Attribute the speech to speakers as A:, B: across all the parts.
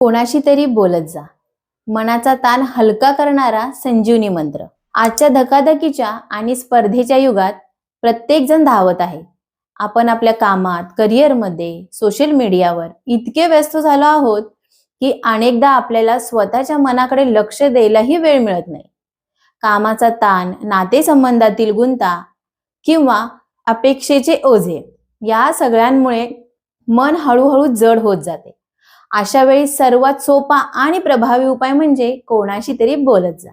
A: कोणाशी तरी बोलत जा. मनाचा ताण हलका करणारा संजीवनी मंत्र. आजच्या धकाधकीच्या आणि स्पर्धेच्या युगात प्रत्येक जण धावत आहे. आपण आपल्या कामात करिअरमध्ये सोशल मीडियावर इतके व्यस्त झालो आहोत की अनेकदा आपल्याला स्वतःच्या मनाकडे लक्ष द्यायलाही वेळ मिळत नाही. कामाचा ताण नातेसंबंधातील गुंता किंवा अपेक्षेचे ओझे या सगळ्यांमुळे मन हळूहळू जड होत जाते. अशा वेळी सर्वात सोपा आणि प्रभावी उपाय म्हणजे कोणाशी तरी बोलत जा.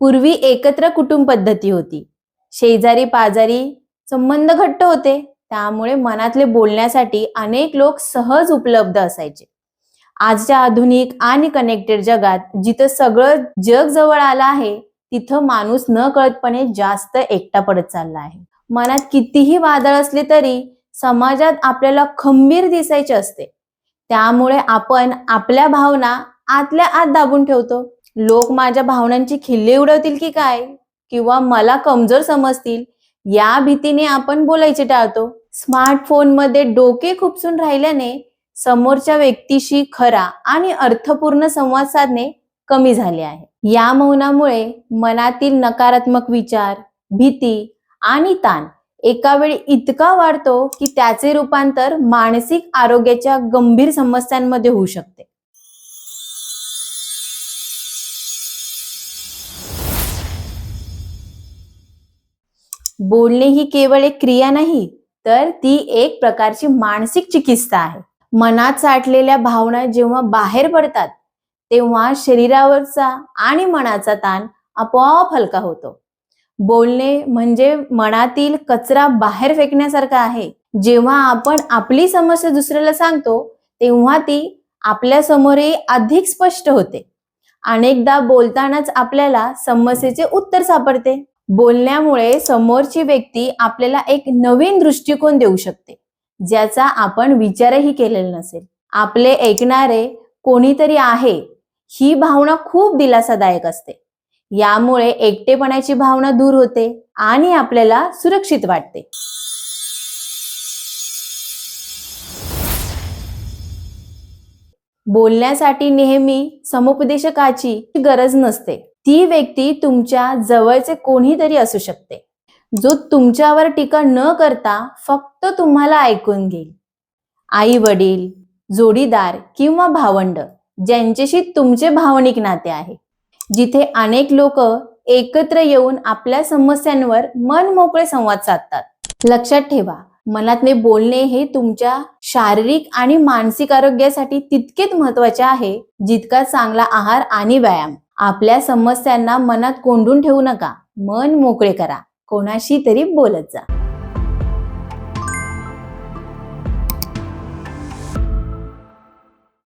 A: पूर्वी एकत्र कुटुंब पद्धती होती. शेजारी पाजारी संबंध घट्ट होते. त्यामुळे मनातले बोलण्यासाठी अनेक लोक सहज उपलब्ध असायचे. आजच्या आधुनिक आणि कनेक्टेड जगात जिथं सगळं जग जवळ आलं आहे तिथं माणूस न कळतपणे जास्त एकटा पडत चालला आहे. मनात कितीही वादळ असले तरी समाजात आपल्याला खंबीर दिसायचे असते. त्यामुळे आपण आपल्या भावना आतल्या आत दाबून ठेवतो. लोक माझ्या भावनांची खिल्ली उडवतील की काय? किंवा मला कमजोर समजतील? या भीतीने आपण बोलायचे टाळतो. स्मार्टफोनमध्ये डोके खुपसून राहिल्याने समोरच्या व्यक्तीशी खरा आणि अर्थपूर्ण संवाद साधणे कमी झाले आहे. या मौनामुळे मनातील नकारात्मक विचार भीती आणि ताण एका वेळी इतका वाढतो की त्याचे रूपांतर मानसिक आरोग्याच्या गंभीर समस्यांमध्ये होऊ शकते. बोलणे ही केवळ एक क्रिया नाही तर ती एक प्रकारची मानसिक चिकित्सा आहे. मनात साठलेल्या भावना जेव्हा बाहेर पडतात तेव्हा शरीरावरचा आणि मनाचा ताण आपोआप हलका होतो. बोलणे म्हणजे मनातील कचरा बाहेर फेकण्यासारखा आहे. जेव्हा आपण आपली समस्या दुसऱ्याला सांगतो तेव्हा ती आपल्या समोरही अधिक स्पष्ट होते. अनेकदा बोलतानाच आपल्याला समस्येचे उत्तर सापडते. बोलण्यामुळे समोरची व्यक्ती आपल्याला एक नवीन दृष्टिकोन देऊ शकते ज्याचा आपण विचारही केलेला नसेल. आपले ऐकणारे कोणीतरी आहे ही भावना खूप दिलासादायक असते. यामुळे एकटेपणाची भावना दूर होते आणि आपल्याला सुरक्षित वाटते. बोलण्यासाठी नेहमी समुपदेशकाची गरज नसते. ती व्यक्ती तुमच्या जवळचे कोणीतरी असू शकते. जो तुमच्यावर टीका न करता फक्त तुम्हाला ऐकून घेईल. आई वडील जोडीदार किंवा भावंड ज्यांच्याशी तुमचे भावनिक नाते आहे. जिथे अनेक लोक एकत्र येऊन आपल्या समस्यांवर मन मोकळे संवाद साधतात. लक्षात ठेवा मनातले बोलणे हे तुमच्या शारीरिक आणि मानसिक आरोग्यासाठी तितकेच महत्त्वाचे आहे जितका चांगला आहार आणि व्यायाम. आपल्या समस्यांना मनात कोंडून ठेवू नका मन मोकळे करा. कोणाशी तरी बोलत जा.